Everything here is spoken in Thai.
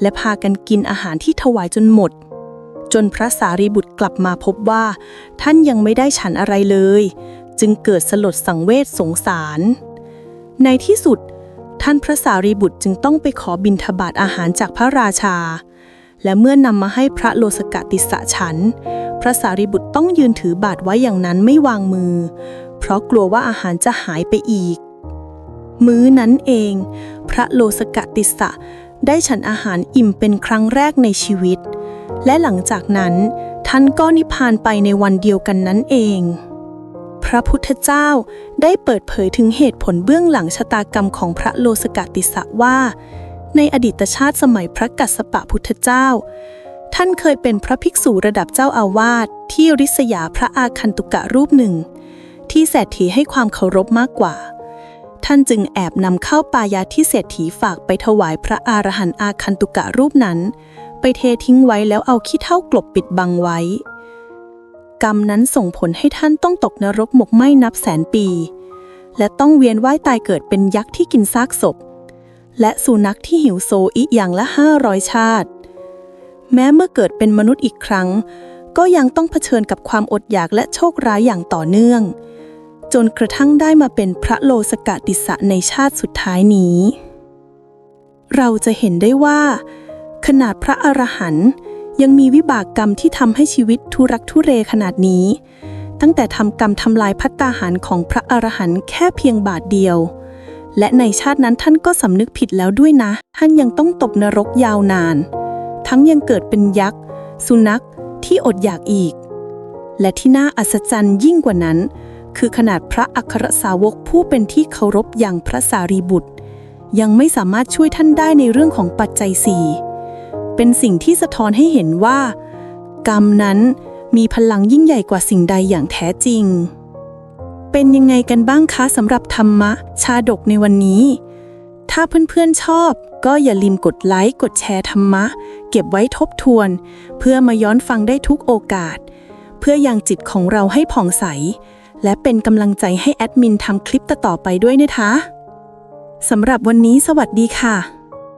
และพากันกินอาหารที่ถวายจนหมด จนพระสารีบุตรกลับมาพบว่า ท่านยังไม่ได้ฉันอะไรเลย จึงเกิดสลดสังเวชสงสาร ในที่สุด ท่านพระสารีบุตรจึงต้องไปขอบิณฑบาตอาหารจากพระราชา และเมื่อนำมาให้พระโลสกติสะฉัน พระสารีบุตรต้องยืนถือบาตรไว้อย่างนั้นไม่วางมือ เพราะกลัวว่าอาหารจะหายไปอีกมื้อนั้นเอง พระโลสกติสะ ได้ฉันอาหารอิ่มเป็นครั้งแรกในชีวิต และหลังจากนั้นท่านก็นิพพานไปในวันเดียวกันนั้นเอง พระพุทธเจ้าได้เปิดเผยถึงเหตุผลเบื้องหลังชะตากรรมของพระโลสกติสะว่า ในอดีตชาติสมัยพระกัสสปะพุทธเจ้า ท่านเคยเป็นพระภิกษุระดับเจ้าอาวาสที่ริษยาพระอาคันตุกะรูปหนึ่ง ที่เศรษฐีให้ความเคารพมากกว่า ท่านจึงแอบนำเข้าปายาที่เศรษฐีฝากไปถวายพระอรหันต์อาคันตุกะรูปนั้น ไปเททิ้งไว้แล้วเอาขี้เท่ากลบปิดบังไว้ กรรมนั้นส่งผลให้ท่านต้องตกนรกหมกไหม้นับแสนปี และต้องเวียนว่ายตายเกิดเป็นยักษ์ที่กินซากศพ และสุนัขที่หิวโซอีกอย่างละห้าร้อยชาติ แม้เมื่อเกิดเป็นมนุษย์อีกครั้ง ก็ยังต้องเผชิญกับความอดอยากและโชคร้ายอย่างต่อเนื่อง จนกระทั่งได้มาเป็นพระโลสกติสะในชาติสุดท้ายนี้ เราจะเห็นได้ว่า ขนาดพระอรหันต์ยังมีวิบากกรรมที่ทำให้ชีวิตทุรักทุเรขนาดนี้ ตั้งแต่ทำกรรมทำลายพัตตาหารของพระอรหันต์แค่เพียงบาทเดียว และในชาตินั้นท่านก็สำนึกผิดแล้วด้วยนะ ท่านยังต้องตกนรกยาวนาน ทั้งยังเกิดเป็นยักษ์ สุนัขที่อดอยากอีก และที่น่าอัศจรรย์ยิ่งกว่านั้น คือขนาดพระอัครสาวกผู้เป็นที่เคารพอย่างพระสารีบุตร ยังไม่สามารถช่วยท่านได้ในเรื่องของปัจจัยสี่เป็นสิ่งที่สะท้อนให้เห็นว่า กรรมนั้นมีพลังยิ่งใหญ่กว่าสิ่งใดอย่างแท้จริง เป็นยังไงกันบ้างคะสำหรับธรรมะ ชาดกในวันนี้ ถ้าเพื่อนๆชอบก็อย่าลืมกดไลค์ กดแชร์ธรรมะ เก็บไว้ทบทวน เพื่อมาย้อนฟังได้ทุกโอกาส เพื่อยังจิตของเราให้ผ่องใส และเป็นกำลังใจให้แอดมินทำคลิปต่อๆไปด้วยนะคะสำหรับวันนี้สวัสดีค่ะ